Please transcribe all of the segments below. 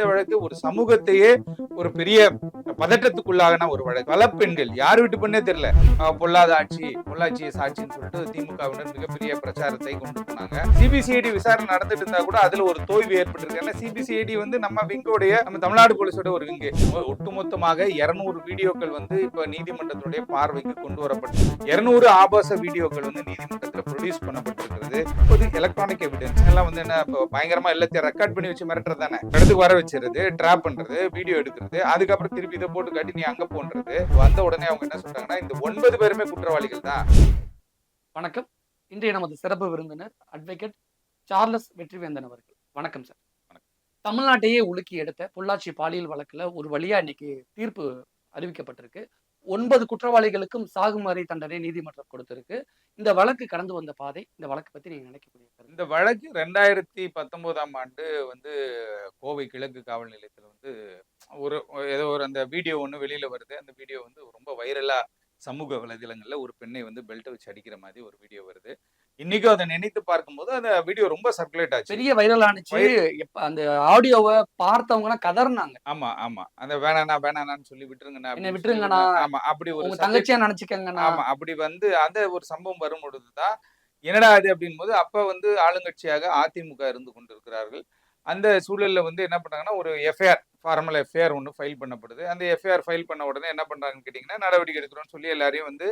இந்த வழக்கு ஒரு சமூகத்தையே ஒரு பெரிய பதட்டத்துக்குள்ளாகன ஒரு வழக்கு. பல பெண்கள் யார் வீட்டு பெண்ணே தெரியல. பொல்லாத ஆட்சி பொள்ளாச்சியை சாட்சின்னு சொல்லிட்டு திமுகவினர் மிகப்பெரிய பிரச்சாரத்தை கொண்டு போனாங்க. சிபிசிஐடி விசாரணை நடந்துட்டு இருந்தா கூட அதுல ஒரு தோல்வி ஏற்பட்டிருக்கு. ஏன்னா சிபிசிஐடி வந்து நம்ம விங்கோடைய நம்ம தமிழ்நாடு போலீஸோட ஒரு விங்கு. ஒட்டுமொத்தமாக இருநூறு வீடியோக்கள் வந்து இப்ப நீதிமன்றத்துடைய பார்வைக்கு கொண்டு வரப்பட்டு இருநூறு ஆபாச வீடியோக்கள் வந்து நீதிமன்றத்தில் ப்ரொடியூஸ் பண்ணப்பட்டிருக்கிறது. இப்போது எலக்ட்ரானிக் எவிடன்ஸ் எல்லாம் வந்து என்ன இப்போ பயங்கரமா எல்லாத்தையும் ரெக்கார்ட் பண்ணி வச்சு மிரட்டுறது தானே? இடத்துக்கு வர வச்சிருது ட்ராப் பண்றது வீடியோ எடுக்கிறது அதுக்கப்புறம் திருப்பி இதை போட்டு காட்டி நீ அங்க போன்றது. வந்த உடனே அவங்க என்ன சொல்றாங்கன்னா இந்த ஒன்பது பேருமே குற்றவாளிகள் தான். வணக்கம். இன்றைய நமது சிறப்பு விருந்தினர் அட்வொகேட் சார்லஸ் வெற்றிவேந்தன் அவர்கள். வணக்கம் சார் தமிழ்நாட்டையே உலுக்கி எடுத்த பொள்ளாச்சி பாலியல் வழக்குல ஒரு வழியா இன்னைக்கு தீர்ப்பு அறிவிக்கப்பட்டிருக்கு. ஒன்பது குற்றவாளிகளுக்கும் சாகுமாரி தண்டனை நீதிமன்றம் கொடுத்திருக்கு. இந்த வழக்கு கடந்து வந்த பாதை இந்த வழக்கு பத்தி நீங்க நினைக்கக்கூடிய இந்த வழக்கு ரெண்டாயிரத்தி பத்தொன்பதாம் ஆண்டு வந்து கோவை கிழக்கு காவல் நிலையத்தில் வந்து ஒரு ஏதோ ஒரு அந்த வீடியோ ஒன்று வெளியில வருது. அந்த வீடியோ வந்து ரொம்ப வைரலா சமூக வலைதளங்கள்ல ஒரு பெண்ணை வந்து பெல்ட்டை வச்சு அடிக்கிற மாதிரி ஒரு வீடியோ வருது. இன்னைக்கும் அதை நினைத்து பார்க்கும்போது அந்த வீடியோ ரொம்ப சர்க்குலேட் ஆச்சு. பெரிய வைரல் ஆனிச்சு. அந்த ஆடியோவை பார்த்தவங்க கதறினாங்க ஆமா ஆமா. அந்த வேணாண்ணா வேணாண்ணான்னு சொல்லி விட்டுருங்கண்ணா என்னை விட்டுருங்கண்ணா. ஆமா அப்படி ஒரு தங்கச்சியா நினைச்சுக்கங்கண்ணா. ஆமா அப்படி வந்து அந்த ஒரு சம்பவம் வரும் பொழுதுதான் என்னடா இது அப்படின் போது அப்ப வந்து ஆளுங்கட்சியாக அதிமுக இருந்து கொண்டிருக்கிறார்கள். அந்த சூழல்ல வந்து என்ன பண்ணாங்கன்னா ஒரு எஃப்ஐஆர் ஃபார்மல் எஃப்ஐஆர் ஒன்று ஃபைல் பண்ணப்படுது. அந்த எஃப்ஐஆர் ஃபைல் பண்ண உடனே என்ன பண்றாங்கன்னு கேட்டிங்கன்னா நடவடிக்கை எடுக்கிறோம்னு சொல்லி எல்லாரையும் வந்து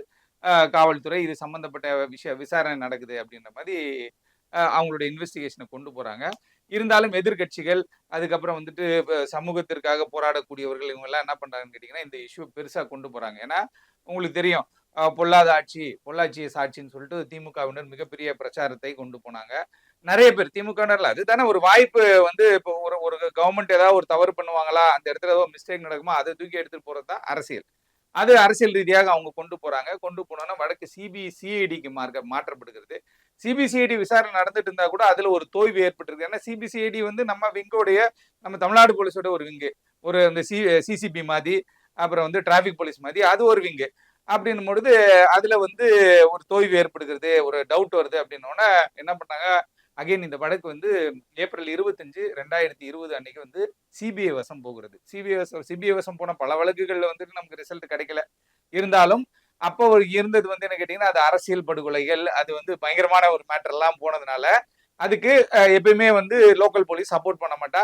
காவல்துறை இது சம்மந்தப்பட்ட விஷய விசாரணை நடக்குது அப்படின்ற மாதிரி அவங்களுடைய இன்வெஸ்டிகேஷனை கொண்டு போகிறாங்க இருந்தாலும் எதிர்க்கட்சிகள் அதுக்கப்புறம் வந்துட்டு சமூகத்திற்காக போராடக்கூடியவர்கள் இவங்க எல்லாம் என்ன பண்ணுறாங்கன்னு கேட்டிங்கன்னா இந்த இஷ்யூ பெருசாக கொண்டு போகிறாங்க ஏன்னா உங்களுக்கு தெரியும் பொல்லாத ஆட்சி பொள்ளாச்சியை சாட்சின்னு சொல்லிட்டு திமுகவினர் மிகப்பெரிய பிரச்சாரத்தை கொண்டு போனாங்க. நிறைய பேர் திமுகவினர்ல அதுதானே ஒரு வாய்ப்பு வந்து இப்போ ஒரு ஒரு கவர்மெண்ட் ஏதாவது ஒரு தவறு பண்ணுவாங்களா அந்த இடத்துல ஏதோ மிஸ்டேக் நடக்குமா அதை தூக்கி எடுத்துட்டு போறது தான் அரசியல். அது அரசியல் ரீதியாக அவங்க கொண்டு போறாங்க. கொண்டு போனோன்னா வடக்கு சிபிசிஐடிக்கு மார்க்க மாற்றப்படுகிறது. சிபிசிஐடி விசாரணை நடந்துட்டு இருந்தா கூட அதுல ஒரு தோய்வு ஏற்பட்டிருக்கு. ஏன்னா சிபிசிஐடி வந்து நம்ம விங்கோடைய நம்ம தமிழ்நாடு போலீஸோட ஒரு விங்கு. ஒரு அந்த சி சிசிபி மாதிரி அப்புறம் வந்து டிராஃபிக் போலீஸ் மாதிரி அது ஒரு விங்கு. அப்படின்னும் பொழுது அதுல வந்து ஒரு தோய்வு ஏற்படுகிறது ஒரு டவுட் வருது அப்படின்னோடனே என்ன பண்ணாங்க அகைன் இந்த வழக்கு வந்து ஏப்ரல் இருபத்தஞ்சு ரெண்டாயிரத்தி இருபது அன்னைக்கு வந்து சிபிஐ வசம் போகிறது. சிபிஐ வசம் சிபிஐ வசம் போன பல வழக்குகளில் வந்துட்டு நமக்கு ரிசல்ட் கிடைக்கல. இருந்தாலும் அப்போ இருந்தது வந்து என்ன கேட்டீங்கன்னா அது அரசியல் படுகொலைகள் அது வந்து பயங்கரமான ஒரு மேட்டர்லாம் போனதுனால அதுக்கு எப்பயுமே வந்து லோக்கல் போலீஸ் சப்போர்ட் பண்ண மாட்டா.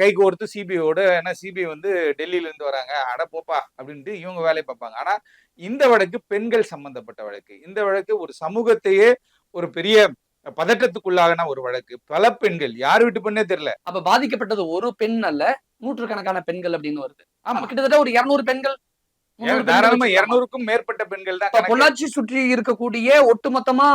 கை கோர்த்து சிபிஐயோட ஏன்னா சிபிஐ வந்து டெல்லியிலேருந்து வராங்க. அட போப்பா அப்படின்ட்டு இவங்க வேலையை பார்ப்பாங்க. ஆனால் இந்த வழக்கு பெண்கள் சம்பந்தப்பட்ட வழக்கு. இந்த வழக்கு ஒரு சமூகத்தையே ஒரு பெரிய பதட்டத்துக்குள்ளாகன ஒரு வழக்கு பல பெண்கள் யார் வீட்டு பெண்ணே தெரியல அப்ப பாதிக்கப்பட்டது ஒரு பெண் அல்ல நூற்றுக்கணக்கான பெண்கள் அப்படின்னு வருது ஆமா கிட்டத்தட்ட ஒரு இருநூறு பெண்கள் தாராளமா? இருநூறுக்கும் மேற்பட்ட பெண்கள் தான். பொள்ளாச்சி சுற்றி இருக்கக்கூடிய ஒட்டுமொத்தமா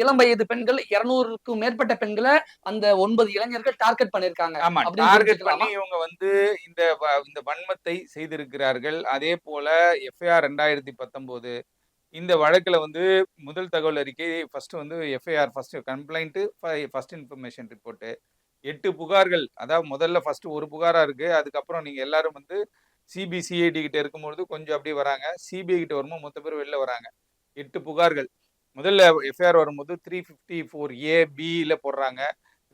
இளம் வயது பெண்கள் இருநூறுக்கும் மேற்பட்ட பெண்களை அந்த ஒன்பது இளைஞர்கள் டார்கெட் பண்ணிருக்காங்க ஆமா டார்கெட்? பண்ணி இவங்க வந்து இந்த இந்த வன்மத்தை செய்திருக்கிறார்கள் அதே போல எஃப்ஐஆர் ரெண்டாயிரத்தி பத்தொன்பது இந்த வழக்கில் வந்து முதல் தகவல் அறிக்கை ஃபஸ்ட்டு வந்து FIR first complaint first information report எட்டு புகார்கள் அதாவது முதல்ல ஃபஸ்ட்டு ஒரு புகாராக இருக்குது அதுக்கப்புறம் நீங்கள் எல்லாரும் வந்து சிபிசிஐடி கிட்ட இருக்கும்பொழுது கொஞ்சம் அப்படியே வராங்க. சிபிஐ கிட்ட வரும்போது மொத்த பேர் வெளில வராங்க. எட்டு புகார்கள். முதல்ல எஃப்ஐஆர் வரும்போது த்ரீ ஃபிஃப்டி ஃபோர் ஏ பியில் போடுறாங்க.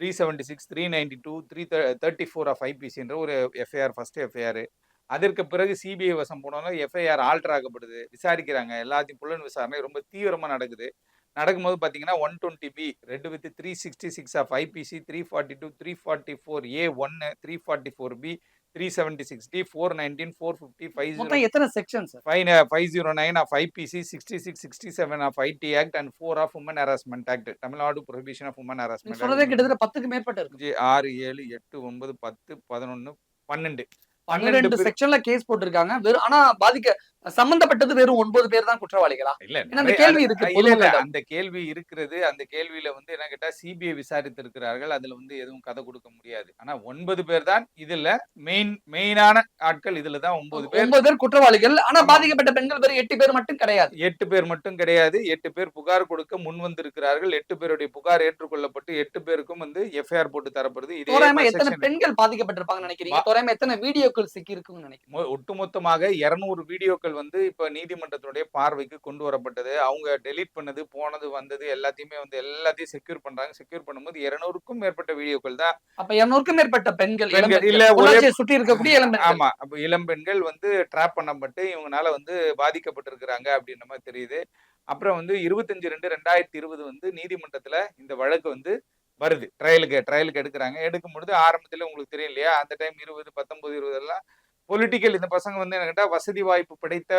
Three seventy six three ninety two three thirty four of ஐபிசின்ற ஒரு எஃப்ஐஆர் ஃபஸ்ட்டு எஃப்ஐஆர் அதற்கு பிறகு சிபிஐ வசம் போனோம்னா எஃப்ஐஆர் ஆல்டர் ஆகப்படுது. விசாரிக்கிறாங்க. எல்லாத்தையும் புலன் விசாரணை ரொம்ப தீவிரமாக நடக்குது. நடக்கும்போது பார்த்தீங்கன்னா ஒன் டுவெண்ட்டி பி ரெண்டு with three sixty six of IPC three forty two three forty four A ஒன்னு three forty four B three seventy six D four nineteen four fifty five மொத்தம் எத்தனை section sir five five zero nine of IPC sixty six sixty seven of IT act and four of women harassment act Tamil Nadu prohibition of women harassment கிட்டத்தட்ட பத்துக்கு மேற்பட்ட இருக்கு. ஆறு ஏழு எட்டு ஒன்பது பத்து பதினொன்னு பன்னெண்டு. பன்னிரெண்டு. செக்ஷன்ல கேஸ் போட்டிருக்காங்க வெறும் ஆனா பாதிக்க சம்பந்தப்பட்டது வெறும் ஒன்பது பேர் தான் குற்றவாளிகளா? இல்ல அந்த கேள்வி இருக்கு இல்ல, இல்ல. அந்த கேள்வி இருக்கிறது அந்த கேள்வியில வந்து என்ன கேட்டா சிபிஐ விசாரித்திருக்கிறார்கள். அதுல வந்து எதுவும் கதை கொடுக்க முடியாது. ஆனா ஒன்பது பேர் தான் இதுல மெயின் மெயினான ஆட்கள். இதுல தான் ஒன்பது பேர். ஒன்பது பேர் குற்றவாளிகள். ஆனா. பாதிக்கப்பட்ட பெண்கள் வெறும் எட்டு பேர் மட்டும் கிடையாது. எட்டு பேர் மட்டும் கிடையாது. எட்டு பேர் புகார் கொடுக்க முன் வந்திருக்கிறார்கள். எட்டு பேருடைய புகார் ஏற்றுக்கொள்ளப்பட்டு எட்டு பேருக்கும் வந்து எஃப்ஐஆர் போட்டு தரப்படுது. இதே எத்தனை பெண்கள் பாதிக்கப்பட்டிருப்பாங்கன்னு நினைக்கிறீங்க? தோராயமா எத்தனை வீடியோக்கள் சிக்கி இருக்குன்னு நினைக்கிறீங்க? மொ- ஒட்டுமொத்தமாக இருநூறு வீடியோக்கள் வீடியோக்கள் வந்து இப்ப நீதிமன்றத்தினுடைய பார்வைக்கு கொண்டு வரப்பட்டது. அவங்க டெலீட் பண்ணது போனது வந்தது எல்லாத்தையுமே வந்து எல்லாத்தையும் செக்யூர் பண்றாங்க. செக்யூர் பண்ணும்போது இருநூறுக்கும் மேற்பட்ட வீடியோக்கள் தான். அப்ப இருநூறுக்கும் மேற்பட்ட பெண்கள் இளம்பெண்கள், இல்ல, சுற்றி இருக்கக்கூடிய இளம்பெண்கள் ஆமா அப்ப இளம் பெண்கள் வந்து ட்ராப் பண்ணப்பட்டு இவங்கனால வந்து பாதிக்கப்பட்டிருக்கிறாங்க அப்படின்ற மாதிரி தெரியுது. அப்புறம் வந்து இருபத்தஞ்சு ரெண்டு ரெண்டாயிரத்தி இருபது வந்து நீதிமன்றத்துல இந்த வழக்கு வந்து வருது. ட்ரையலுக்கு ட்ரையலுக்கு எடுக்கிறாங்க. எடுக்கும் பொழுது ஆரம்பத்துல உங்களுக்கு தெரியும் இல்லையா? அந்த டைம் இருபது பத்தொன்பது இருபது எல்லாம் பொலிட்டிக்கல் இந்த பசங்க வந்து என்ன வசதி வாய்ப்பு படைத்த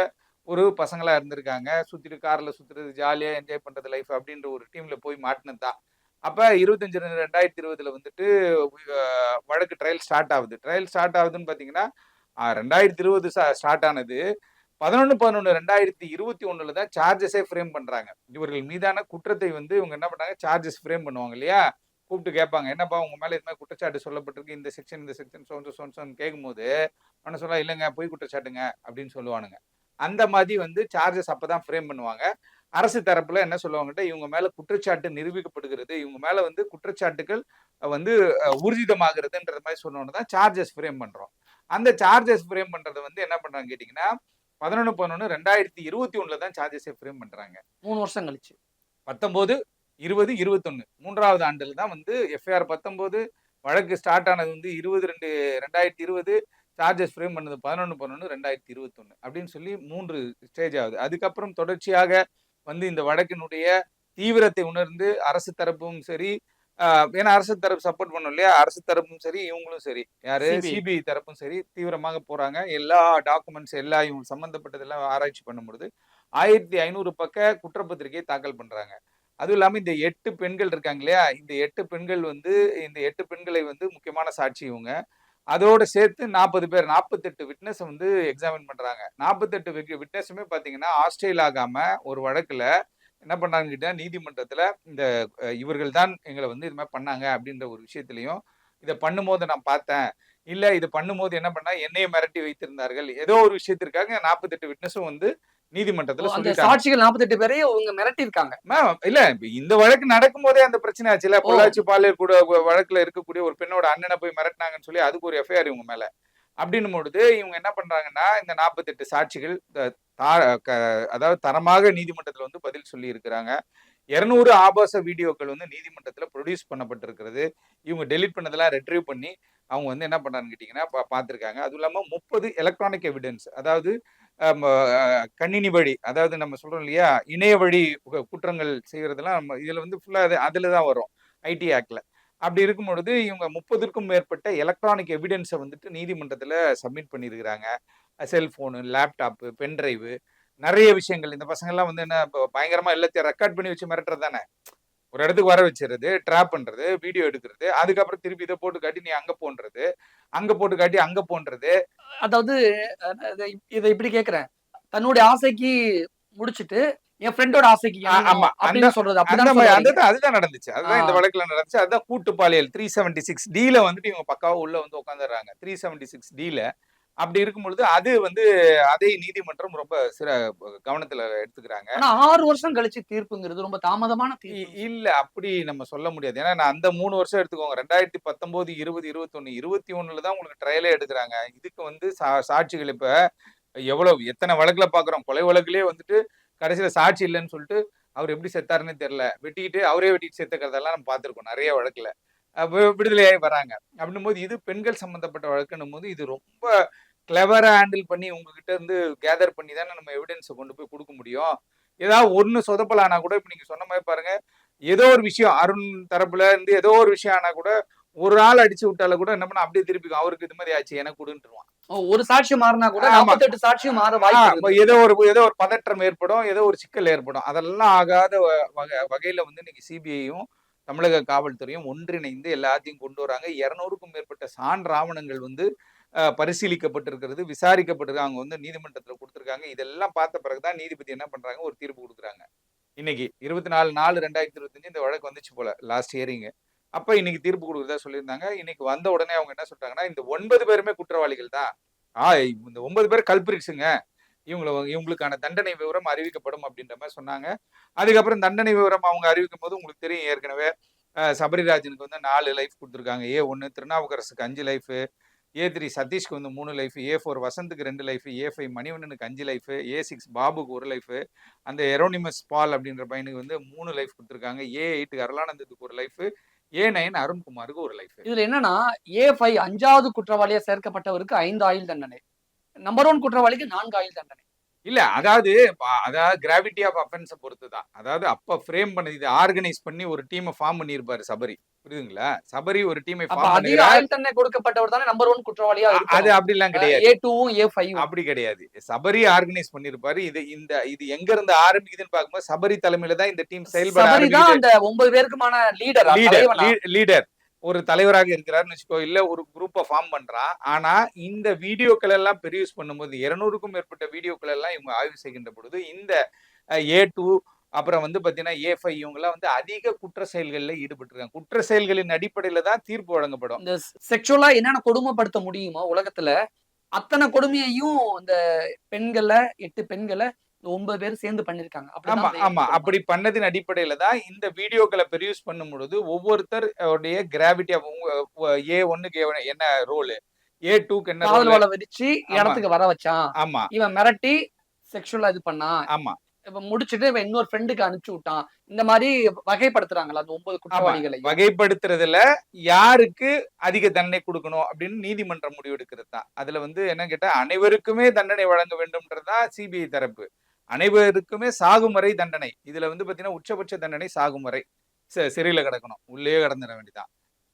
ஒரு பசங்களாக இருந்திருக்காங்க. சுற்றிட்டு காரில் சுற்றுறது ஜாலியாக என்ஜாய் பண்ணுறது லைஃப் அப்படின்ற ஒரு டீமில் போய் மாட்டினது தான். அப்போ இருபத்தஞ்சு ரெண்டாயிரத்தி இருபதில் வந்துட்டு வழக்கு ட்ரையல் ஸ்டார்ட் ஆகுது. ட்ரையல் ஸ்டார்ட் ஆகுதுன்னு பார்த்தீங்கன்னா ரெண்டாயிரத்தி இருபது ஸ்டார்ட் ஆனது. பதினொன்று பதினொன்று ரெண்டாயிரத்தி இருபத்தி ஒன்றில் தான் சார்ஜஸே ஃப்ரேம் பண்ணுறாங்க இவர்கள் மீதான குற்றத்தை வந்து இவங்க என்ன பண்ணாங்க சார்ஜஸ் ஃப்ரேம் பண்ணுவாங்க இல்லையா? கூப்பிட்டு கேட்பாங்க. என்னப்பா உங்க மேல இது மாதிரி குற்றச்சாட்டு சொல்லப்பட்டிருக்கு. இந்த செக்ஷன் இந்த செக்ஷன் சோன்ஸ் சோன்ஸ் கேட்கும்போது அவன சொல்ல இல்லைங்க பொய் குற்றச்சாட்டுங்க அப்படின்னு சொல்லுவானுங்க. அந்த மாதிரி வந்து சார்ஜஸ் அப்பதான் ஃப்ரேம் பண்ணுவாங்க. அரசு தரப்புல என்ன சொல்லுவாங்கட்ட இவங்க மேல குற்றச்சாட்டு நிரூபிக்கப்படுகிறது. இவங்க மேல வந்து குற்றச்சாட்டுகள் வந்து ஊர்ஜிதமாகிறதுன்ற மாதிரி சொன்னோன்னு தான் சார்ஜஸ் ஃப்ரேம் பண்றோம். அந்த சார்ஜஸ் ஃப்ரேம் பண்றது வந்து என்ன பண்றாங்க கேட்டீங்கன்னா பதினொன்று பதினொன்று ரெண்டாயிரத்தி இருபத்தி ஒண்ணுல தான் சார்ஜஸை ஃப்ரேம் பண்றாங்க. மூணு வருஷம் கழிச்சு. பத்தொன்பது இருபது இருபத்தொன்னு. மூன்றாவது ஆண்டில் தான் வந்து எஃப்ஐஆர் பத்தொன்பது வழக்கு ஸ்டார்ட் ஆனது வந்து இருபது ரெண்டு ரெண்டாயிரத்தி இருபது சார்ஜஸ் ஃப்ரேம் பண்ணது பதினொன்று பதினொன்று ரெண்டாயிரத்தி இருபத்தொன்னு அப்படின்னு சொல்லி மூன்று ஸ்டேஜ் ஆகுது. அதுக்கப்புறம் தொடர்ச்சியாக வந்து இந்த வழக்கினுடைய தீவிரத்தை உணர்ந்து அரசு தரப்பும் சரி ஏன்னா அரசு தரப்பு சப்போர்ட் பண்ணும் இல்லையா? அரசு தரப்பும் சரி இவங்களும் சரி. யாரு. சிபிஐ. தரப்பும் சரி தீவிரமாக போறாங்க. எல்லா டாக்குமெண்ட்ஸ் எல்லா இவங்க சம்பந்தப்பட்டதெல்லாம் ஆராய்ச்சி பண்ணும்பொழுது ஆயிரத்தி ஐநூறு பக்க குற்றப்பத்திரிகையை தாக்கல் பண்றாங்க. அதுவும் இல்லாமல் இந்த எட்டு பெண்கள் இருக்காங்க இல்லையா? இந்த எட்டு பெண்கள் வந்து இந்த எட்டு பெண்களை வந்து முக்கியமான சாட்சி இவங்க. அதோட சேர்த்து நாற்பது பேர் நாற்பத்தெட்டு விட்னஸ் வந்து எக்ஸாமின் பண்ணுறாங்க நாற்பத்தெட்டு விட்னஸுமே பார்த்தீங்கன்னா ஆஸ்திரேல் ஆகாமல் ஒரு வழக்கில் என்ன பண்ணாங்கன்னு நீதிமன்றத்தில் இந்த இவர்கள் தான் எங்களை வந்து இது மாதிரி பண்ணாங்க அப்படின்ற ஒரு விஷயத்துலையும் இதை பண்ணும்போது நான் பார்த்தேன். இல்லை இது பண்ணும்போது என்ன பண்ணால் என்னையை மிரட்டி வைத்திருந்தார்கள். ஏதோ ஒரு விஷயத்திற்காக நாற்பத்தெட்டு விட்னஸும் வந்து நீதிமன்றத்துல அந்த சாட்சிகள் நாற்பத்தெட்டு பேரையும் அவங்க மிரட்டி இருக்காங்க மேம் இல்ல இந்த வழக்கு நடக்கும்போதே அந்த பிரச்சனை ஆச்சுல பொள்ளாச்சி பாலியல் கூட வழக்குல இருக்கக்கூடிய ஒரு பெண்ணோட அண்ணனை போய் மிரட்டினாங்கன்னு சொல்லி அதுக்கு ஒரு எஃப்ஐஆர் இவங்க மேல. அப்படின்னும் பொழுது இவங்க என்ன பண்றாங்கன்னா இந்த நாற்பத்தெட்டு சாட்சிகள் அதாவது தரமாக நீதிமன்றத்துல வந்து பதில் சொல்லி இருக்கிறாங்க இருநூறு ஆபாச வீடியோக்கள் வந்து நீதிமன்றத்துல ப்ரொடியூஸ் பண்ணப்பட்டிருக்கிறது. இவங்க டெலீட் பண்ணதெல்லாம் ரெட்ரீவ் பண்ணி அவங்க வந்து என்ன பண்றாங்கன்னு கேட்டீங்கன்னா பார்த்திருக்காங்க. அதுவும் இல்லாம முப்பது எலக்ட்ரானிக் எவிடன்ஸ் அதாவது கணினி வழி. அதாவது நம்ம சொல்றோம் இல்லையா இணைய வழி குற்றங்கள் செய்யறதெல்லாம் நம்ம இதுல வந்து ஃபுல்லா அது அதுல தான் வரும் ஐடி ஆக்ட்ல. அப்படி இருக்கும் பொழுது இவங்க முப்பதுக்கும் மேற்பட்ட எலக்ட்ரானிக் எவிடன்ஸை வந்துட்டு நீதிமன்றத்தில் சப்மிட் பண்ணியிருக்கிறாங்க செல்ஃபோனு லேப்டாப்பு பென்ட்ரைவு நிறைய விஷயங்கள். இந்த பசங்கள்லாம் வந்து என்ன இப்போ பயங்கரமாக எல்லாத்தையும் ரெக்கார்ட் பண்ணி வச்சு மிரட்டுறது தானே? ஒரு இடத்துக்கு வர வச்சிருது ட்ராப் பண்ணுறது வீடியோ எடுக்கிறது அதுக்கப்புறம் திருப்பி இதை போட்டு காட்டி நீ அங்கே போன்றது அங்கே போட்டு காட்டி அங்கே போன்றது அதாவது இதை- இப்படி கேக்குறேன் தன்னுடைய ஆசைக்கு முடிச்சிட்டு என் ஃப்ரெண்டோட ஆசைக்கு ஆமா. அப்படின்னு சொல்றது அப்படிதான். அதுதான் நடந்துச்சு அதுதான் இந்த. வழக்குல நடந்துச்சு அதுதான் கூட்டு பாலியல் த்ரீ செவன்டி சிக்ஸ் டீல வந்துட்டு இவங்க பக்காவா உள்ள வந்து உட்காந்துடுறாங்க த்ரீ செவன்டி சிக்ஸ் டீல அப்படி இருக்கும் பொழுது அது வந்து அதை நீதிமன்றம் ரொம்ப சிற கவனத்துல எடுத்துக்கிறாங்க. ஆனா ஆறு வருஷம் கழிச்சு தீர்ப்புங்கிறது ரொம்ப தாமதமான இல்ல அப்படி நம்ம சொல்ல முடியாது. ஏன்னா நான் அந்த மூணு வருஷம் எடுத்துக்கோங்க. ரெண்டாயிரத்தி பத்தொன்பது இருபது இருபத்தொன்னு இருபத்தி ஒண்ணுல தான் உங்களுக்கு ட்ரையலே எடுக்கிறாங்க. இதுக்கு வந்து சா- சாட்சிகள் இப்ப எவ்வளவு எத்தனை வழக்குல பாக்குறோம்? கொலை வழக்குலயே வந்துட்டு கடைசியில சாட்சி இல்லைன்னு சொல்லிட்டு அவர் எப்படி செத்தாருன்னு தெரியல. வெட்டிக்கிட்டு அவரே வெட்டிட்டு செத்துக்கிறதெல்லாம் நம்ம பார்த்திருக்கோம் நிறைய வழக்குல. விடுதலையாகி வராங்க. அப்படின்னும் போது இது பெண்கள் சம்பந்தப்பட்ட வழக்குன்னும் போது இது ரொம்ப கிளவரா ஹேண்டில் பண்ணி உங்ககிட்ட இருந்து கேதர் பண்ணி தானே நம்ம எவிடன்ஸை கொண்டு போய் கொடுக்க முடியும். ஏதாவது ஒண்ணு சொதப்பலானா கூட இப்ப நீங்க சொன்ன மாதிரி பாருங்க ஏதோ ஒரு விஷயம் அருண் தரப்புல இருந்து ஏதோ ஒரு விஷயம் ஆனா கூட ஒரு நாள் அடிச்சு விட்டால கூட என்ன பண்ண அப்படியே திருப்பிக்கும் அவருக்கு இது மாதிரி ஆச்சு எனக்கு கொடுன்ட்டுருவான் ஒரு சாட்சி மாறினா கூட. நாற்பத்தெட்டு சாட்சியும் மாற வாய்ப்பு ஏதோ ஒரு ஏதோ ஒரு பதற்றம் ஏற்படும் ஏதோ ஒரு சிக்கல் ஏற்படும். அதெல்லாம் ஆகாத வகை- வகையில வந்து இன்னைக்கு சிபிஐயும் தமிழக காவல்துறையும் ஒன்றிணைந்து எல்லாத்தையும் கொண்டு வராங்க. இரநூறுக்கும் மேற்பட்ட சான்று ஆவணங்கள் வந்து பரிசீலிக்கப்பட்டிருக்கிறது விசாரிக்கப்பட்டிருக்கு அவங்க வந்து நீதிமன்றத்தில் கொடுத்துருக்காங்க. இதெல்லாம் பார்த்த பிறகுதான் நீதிபதி என்ன பண்ணுறாங்க ஒரு தீர்ப்பு கொடுக்குறாங்க. இன்னைக்கு இருபத்தி நாலு நாலு ரெண்டாயிரத்தி இருபத்தஞ்சு இந்த வழக்கு வந்துச்சு போல லாஸ்ட் ஹியரிங் அப்போ இன்னைக்கு தீர்ப்பு கொடுக்குறதா சொல்லியிருந்தாங்க. இன்னைக்கு வந்த உடனே அவங்க என்ன சொல்றாங்கன்னா இந்த ஒன்பது பேருமே குற்றவாளிகள் தான். ஆ இந்த ஒன்பது பேர் கல்பிரிட்ஸுங்க இவங்களை இவங்களுக்கான தண்டனை விவரம் அறிவிக்கப்படும் அப்படின்ற மாதிரி சொன்னாங்க. அதுக்கப்புறம் தண்டனை விவரம் அவங்க அறிவிக்கும் போது உங்களுக்கு தெரியும் ஏற்கனவே சபரிராஜனுக்கு வந்து நாலு லைஃப் கொடுத்துருக்காங்க. ஏ ஒன்று திருநாவுக்கரசுக்கு அஞ்சு லைஃப் ஏ த்ரீ சதீஷ்க்கு வந்து மூணு லைஃப் ஏ ஃபோர் வசந்துக்கு ரெண்டு லைஃப் ஏ ஃபைவ் மணிவண்ணனுக்கு அஞ்சு லைஃப் ஏ சிக்ஸ் பாபுக்கு ஒரு லைஃப் அந்த எரோனிமஸ் பால் அப்படின்ற பையனுக்கு வந்து மூணு லைஃப் கொடுத்துருக்காங்க. ஏ எயிட்டுக்கு அருளானந்தத்துக்கு ஒரு லைஃப் ஏ நைன் அருண்குமாருக்கு ஒரு லைஃப் இதுல என்னன்னா ஏ ஃபைவ் அஞ்சாவது குற்றவாளியா சேர்க்கப்பட்டவருக்கு ஐந்து ஆயுள் தண்டனை. நம்பர் ஒன் குற்றவாளிக்கு நான்கு ஆயுள் தண்டனை. இல்ல அதாவது அதாவது கிராவிட்டி ஆஃப் அஃபென்ஸை பொறுத்து தான் அதாவது அப்ப ஃப்ரேம் பண்ணி இது ஆர்கனைஸ் பண்ணி ஒரு டீமை ஃபார்ம் பண்ணியிருப்பாரு சபரி. புரியுதுங்களா? சபரி ஒரு டீமை ஃபார்ம் ஆயுள் தண்டனை கொடுக்கப்பட்டவர் தானே நம்பர் ஒன் குற்றவாளியா அது அப்படிலாம் கிடையாது. ஏ டூவும் ஏ ஃபைவ் அப்படி கிடையாது. சபரி ஆர்கனைஸ் பண்ணிருப்பாரு இது இந்த இது எங்க இருந்து ஆரம்பிக்குதுன்னு பார்க்கும்போது சபரி தலைமையில தான் இந்த டீம் செயல்பட அந்த ஒன்பது பேருக்குமான லீடர் லீடர் லீடர் ஒரு தலைவராக இருக்கிறாருன்னு வச்சுக்கோ இல்ல ஒரு குரூப்பை ஃபார்ம் பண்றான் ஆனா இந்த வீடியோக்கள் எல்லாம் பெரியூஸ் பண்ணும்போது இருநூறுக்கும் மேற்பட்ட வீடியோக்கள் எல்லாம் இவங்க ஆய்வு செய்கின்ற பொழுது இந்த ஏ டூ அப்புறம் வந்து பாத்தீங்கன்னா ஏ ஃபைவ் இவங்கெல்லாம் வந்து அதிக குற்ற செயல்களில் ஈடுபட்டிருக்காங்க. குற்ற செயல்களின் அடிப்படையில தான் தீர்ப்பு வழங்கப்படும். இந்த செக்ஷுவலா என்னென்ன கொடுமைப்படுத்த முடியுமோ உலகத்துல அத்தனை கொடுமையையும் இந்த பெண்களை எட்டு பெண்களை ஒன்பது பேர் சேர்ந்து பண்ணிருக்காங்க. ஆமா ஆமா. அப்படி பண்ணதின் அடிப்படையில தான் இந்த வீடியோக்களை பெரியூஸ் பண்ணும் பொழுது ஒவ்வொருத்தர் உடைய கிராவிட்டி ஏ ஒன்னுக்கு என்ன ரோல் ஏ டூக்கு என்ன காதல் விரிச்சு இடத்துக்கு வர வச்சான். ஆமா. இவன் மிரட்டி செக்ஷுவலா இது பண்ணான். ஆமா. இப்ப முடிச்சிட்டு இவன் இன்னொரு ஃப்ரெண்டுக்கு அனுப்பிச்சு விட்டான். இந்த மாதிரி வகைப்படுத்துறாங்களா அந்த ஒன்பது குற்றவாளிகளை வகைப்படுத்துறதுல யாருக்கு அதிக தண்டனை கொடுக்கணும் அப்படின்னு நீதிமன்றம் முடிவெடுக்கிறது தான். அதுல வந்து என்ன கேட்டா அனைவருக்குமே தண்டனை வழங்க வேண்டும்ன்றதுதான் சிபிஐ தரப்பு. அனைவருக்குமே சாகும் வரை தண்டனை. இதுல வந்து பாத்தீங்கன்னா உச்சபட்ச தண்டனை சாகும் வரை ச- சிறையில கிடக்கணும். உள்ளே கிடந்துட வேண்டியதான்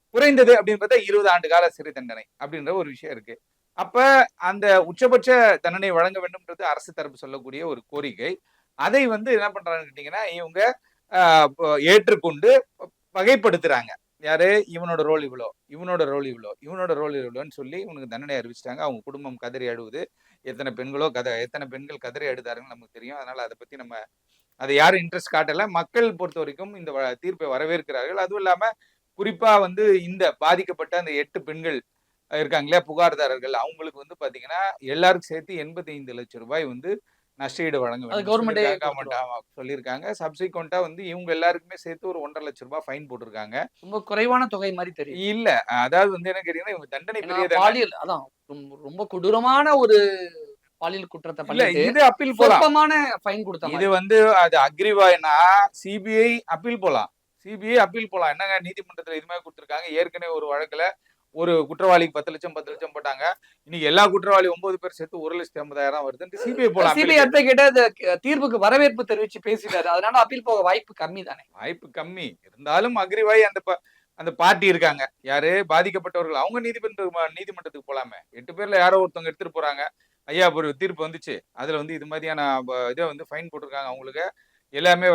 குறைந்தது அப்படின்னு பார்த்தா இருபது ஆண்டு கால சிறை தண்டனை அப்படின்ற ஒரு விஷயம் இருக்கு. அப்ப அந்த உச்சபட்ச தண்டனை வழங்க வேண்டும்ன்றது அரசு தரப்பு சொல்லக்கூடிய ஒரு கோரிக்கை. அதை வந்து என்ன பண்றாங்கன்னு கேட்டீங்கன்னா இவங்க ஏற்றுக்கொண்டு வகைப்படுத்துறாங்க. யாரு? இவனோட ரோல் இவ்வளோ இவனோட ரோல் இவ்வளோ இவனோட ரோல் இவ்வளோன்னு சொல்லி இவனுக்கு தண்டனை அறிவிச்சிட்டாங்க. அவங்க குடும்பம் கதறி அழுவுது. எத்தனை பெண்களோ கத எத்தனை பெண்கள் கதறி எடுத்தாருன்னு நமக்கு தெரியும். அதனால அதை பத்தி நம்ம அதை யாரும் இன்ட்ரெஸ்ட் காட்டல. மக்கள் பொறுத்த வரைக்கும் இந்த வ- தீர்ப்பை வரவேற்கிறார்கள். அதுவும் இல்லாம குறிப்பா வந்து இந்த பாதிக்கப்பட்ட அந்த எட்டு பெண்கள் இருக்காங்களே புகார்தாரர்கள். அவங்களுக்கு வந்து பாத்தீங்கன்னா எல்லாருக்கும் சேர்த்து எண்பத்தி ஐந்து லட்சம் ரூபாய் வந்து நஷ்டஈடு வழங்க அது சொல்லியிருக்காங்க. கொடுத்துருவாங்க. ஆமா, சொல்லியிருக்காங்க. சப்சிக்வெண்டா வந்து இவங்க எல்லாருக்குமே சேர்த்து ஒரு ஒன்றரை லட்சம் ரூபாய் ஃபைன் போட்டிருக்காங்க. ரொம்ப குறைவான தொகை மாதிரி தெரியும் இல்ல. அதாவது வந்து என்ன கேட்டீங்கன்னா இவங்க தண்டனை பெரிய. பாலியல் அதான் ரொம்ப- கொடூரமான ஒரு பாலியல் குற்றத்தை இல்ல பண்ணிட்டு இது அப்பீல் போலாம். ஃபைன் கொடுத்த இது. வந்து அது அக்ரிவாய்னா சிபிஐ அப்பீல் போலாம். சிபிஐ அப்பீல் போலாம். என்னங்க நீதிமன்றத்துல இது மாதிரி கொடுத்துருக்காங்க? ஏற்கனவே ஒரு வழக்குல ஒரு குற்றவாளிக்கு பத்து லட்சம் பத்து லட்சம் போட்டாங்க. இன்னைக்கு எல்லா குற்றவாளி ஒன்பது பேர் சேர்த்து ஒரு லட்சத்தி ஐம்பதாயிரம் வருதுன்ட்டு சிபிஐ போலாம் சிபிஐ அந்த தீர்ப்புக்கு வரவேற்பு தெரிவிச்சு பேசிட்டாரு. அதனால அப்பீல் போக வாய்ப்பு கம்மி தானே வாய்ப்பு கம்மி. இருந்தாலும் அக்ரிவாய் அந்த அந்த பார்ட்டி இருக்காங்க. யாரு? பாதிக்கப்பட்டவர்கள். அவங்க நீதிமன்ற நீதிமன்றத்துக்கு போலாமே. எட்டு பேர்ல யாரோ ஒருத்தவங்க எடுத்துட்டு போறாங்க. ஐயா ஒரு தீர்ப்பு வந்துச்சு. அதுல வந்து இது மாதிரியான இதை வந்து ஃபைன் போட்டிருக்காங்க அவங்களுக்கு. எல்லாமே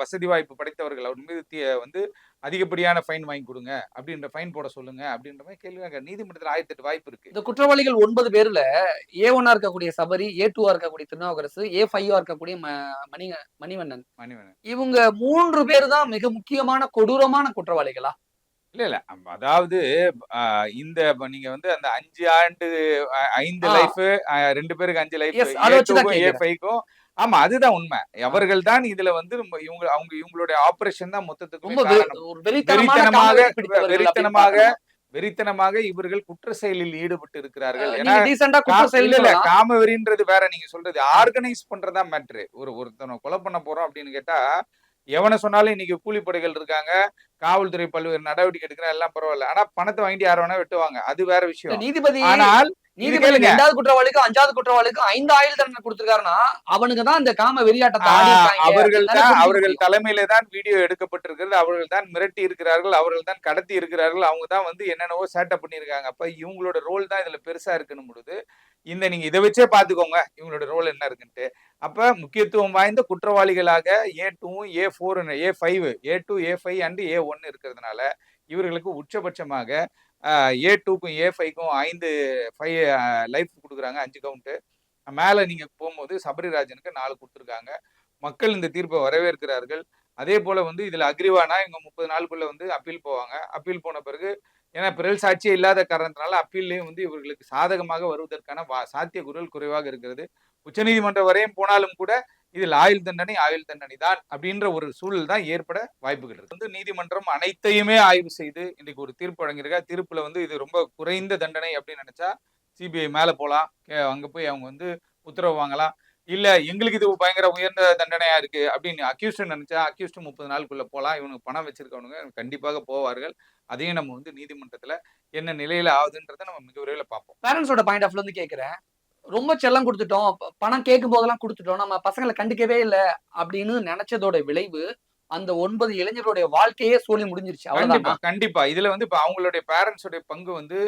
வசதி வாய்ப்பு படைத்தவர்கள். அவர் மீது வந்து அதிகப்படியான ஃபைன் வாங்கி கொடுங்க. அப்படின்ற ஃபைன் போட சொல்லுங்க. அப்படின்ற மாதிரி கேள்வி நீதிமன்றத்தில் ஆயிரத்தி எட்டு வாய்ப்பு இருக்கு. இந்த குற்றவாளிகள் ஒன்பது பேர்ல ஏ ஒன்னா இருக்கக்கூடிய சபரி ஏ டூவா இருக்கக்கூடிய திருநாவுக்கரசு ஏ ஃபைவா இருக்கக்கூடிய மணி மணிவண்ணன். மணிவன் இவங்க மூன்று பேர் தான் மிக முக்கியமான கொடூரமான குற்றவாளிகளா? இல்ல இல்ல. அதாவது இந்த நீங்க வந்து அந்த அஞ்சு ஆண்டு ஐந்து. லைஃப் ரெண்டு பேருக்கு அஞ்சு லைஃப் ஏ. ஃபைவ்க்கும் ஆமா அதுதான் உண்மை. அவர்கள் தான் இதுல வந்து இவங்க அவங்க இவங்களுடைய ஆபரேஷன் தான் மொத்தத்துக்கு வெறித்தனமாக வெறித்தனமாக. வெறித்தனமாக இவர்கள் குற்ற செயலில் ஈடுபட்டு இருக்கிறார்கள் ஏன்னா நீங்க டீசெண்டா குற்ற கா- இல்ல செயல் இல்ல சொல்லலாம். காமவெறின்றது வேற நீங்க சொல்றது. ஆர்கனைஸ் பண்றதா மேட்ரு ஒரு ஒருத்தனை கொலை பண்ண போறோம் அப்படின்னு கேட்டா எவனை சொன்னாலும் இன்னைக்கு கூலிப்படைகள் இருக்காங்க காவல்துறை பல்வேறு நடவடிக்கை எடுக்கிற எல்லாம் பரவாயில்ல. ஆனா பணத்தை வாங்கிட்டு யார வேணா வெட்டுவாங்க. அது வேற விஷயம். நீதிபதி ஆனால் நீதிபதி. ரெண்டாவது குற்றவாளிக்கும் அஞ்சாவது குற்றவாளிக்கும் ஐந்து ஆயுள் தண்டனை கொடுத்திருக்காருன்னா அவனுக்கு தான் இந்த காம இருக்காங்க அவர்கள் தான் அவர்கள் தலைமையில தான் வீடியோ எடுக்கப்பட்டிருக்கிறது. அவர்கள் தான் மிரட்டி இருக்கிறார்கள் அவர்கள் தான் கடத்தி இருக்கிறார்கள். அவங்க தான் வந்து என்னென்னவோ சேட்டை பண்ணியிருக்காங்க. அப்ப இவங்களோட ரோல் தான் இதுல பெருசா இருக்கணும் பொழுது இந்த நீங்க இதை வச்சே பாத்துக்கோங்க இவங்களோட ரோல் என்ன இருக்குன்ட்டு அப்ப முக்கியத்துவம் வாய்ந்த குற்றவாளிகளாக A two A four A five A two A five and A one இருக்கிறதுனால இவர்களுக்கு உச்சபட்சமாக ஏ டூக்கும் ஏ ஃபைவ்க்கும் ஐந்து ஃபைவ் லைஃப் கொடுக்குறாங்க அஞ்சு கவுண்ட்டு மேலே நீங்கள் போகும்போது சபரிராஜனுக்கு நாலு கொடுத்துருக்காங்க. மக்கள் இந்த தீர்ப்பை வரவேற்கிறார்கள். அதே போல் வந்து இதில் அக்ரிவானா இவங்க முப்பது நாளுக்குள்ளே வந்து அப்பீல் போவாங்க. அப்பீல் போன பிறகு ஏன்னா பிறல் சாட்சியே இல்லாத காரணத்தினால அப்பீல்லையும் வந்து இவர்களுக்கு சாதகமாக வருவதற்கான வா சாத்தியக்கூறுகள் குறைவாக இருக்கிறது. உச்சநீதிமன்றம் வரையும் போனாலும் கூட இதில் ஆயுள் தண்டனை ஆயுள் தண்டனை தான் அப்படின்ற ஒரு சூழல் தான் ஏற்பட வாய்ப்புகள் இருக்கு. வந்து நீதிமன்றம் அனைத்தையுமே ஆய்வு செய்து இன்னைக்கு ஒரு தீர்ப்பு வழங்கியிருக்கா. தீர்ப்புல வந்து இது ரொம்ப குறைந்த தண்டனை அப்படின்னு நினைச்சா சிபிஐ மேல போலாம். அங்கே அங்க போய் அவங்க வந்து உத்தரவு வாங்கலாம். இல்ல எங்களுக்கு இது பயங்கர உயர்ந்த தண்டனையா இருக்கு அப்படின்னு அக்யூஸ்ட் நினைச்சா அக்யூஸ்ட் முப்பது நாளுக்குள்ள போலாம். இவனுக்கு பணம் வச்சிருக்கவனுங்க கண்டிப்பாக போவார்கள். அதையும் நம்ம வந்து நீதிமன்றத்துல என்ன நிலையில ஆகுதுன்றதை நம்ம மிக விரைவில் பார்ப்போம். பேரண்ட்ஸோட பாயிண்ட் ஆஃப்ல வந்து கேட்கிறேன் ரொம்ப செல்லம் கொடுத்துட்டோம். பணம் கேட்கும் போதெல்லாம் கொடுத்துட்டோம். நம்ம பசங்களை கண்டுக்கவே இல்லை அப்படின்னு நினைச்சதோட விளைவு அந்த ஒன்பது இளைஞருடைய வாழ்க்கையே சூழி முடிஞ்சிருச்சு. கண்டிப்பா அவ்வளவுதான். கண்டிப்பா இதுல வந்து இப்ப அவங்களுடைய பேரண்ட்ஸோட பங்கு வந்து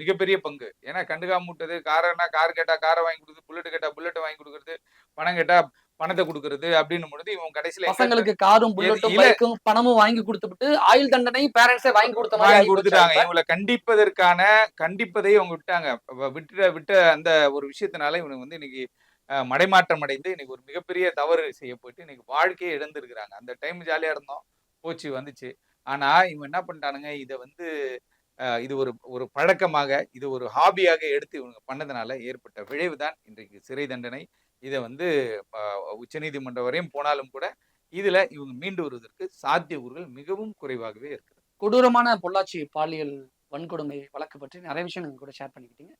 மிகப்பெரிய பங்கு. ஏன்னா கண்டுக்காம விட்டது காரனா கார் கேட்டா காரை வாங்கி கொடுக்குறது புல்லட் கேட்டா புல்லட் வாங்கி கொடுக்குறது பணம் கேட்டா பணத்தை கொடுக்கறது அப்படின்னும் பொழுது இவன் கடைசியில பசங்களுக்கு காரும் புல்லட்டும். பைக்கும் பணமும் வாங்கி கொடுத்துட்டு ஆயுள் தண்டனை பேரண்ட்ஸே வாங்கி கொடுத்த மாதிரி கொடுத்துட்டாங்க. இவங்களை கண்டிப்பதற்கான கண்டிப்பதை அவங்க விட்டாங்க. வ- விட்டுட்ட விட்ட அந்த ஒரு விஷயத்தினால இவனுக்கு வந்து இன்னைக்கு மடைமாற்றம் அடைந்து இன்னைக்கு ஒரு மிகப்பெரிய தவறு செய்ய போயிட்டு இன்னைக்கு வாழ்க்கையை இழந்திருக்கிறாங்க. அந்த டைம் ஜாலியா இருந்தோம். போச்சு வந்துச்சு. ஆனா இவங்க என்ன பண்ணிட்டானுங்க? இதை வந்து இது ஒரு ஒரு பழக்கமாக இது ஒரு ஹாபியாக எடுத்து இவங்க பண்ணதுனால ஏற்பட்ட விளைவு தான் இன்றைக்கு சிறை தண்டனை. இதை வந்து உச்சநீதிமன்றம் வரையும் போனாலும் கூட இதில் இவங்க மீண்டு வருவதற்கு சாத்தியக்கூறுகள் மிகவும் குறைவாகவே இருக்குது கொடூரமான பொள்ளாச்சி பாலியல் வன்கொடுமை வழக்கு பற்றி நிறைய விஷயம் நீங்கள் கூட ஷேர் பண்ணிக்கிட்டீங்க.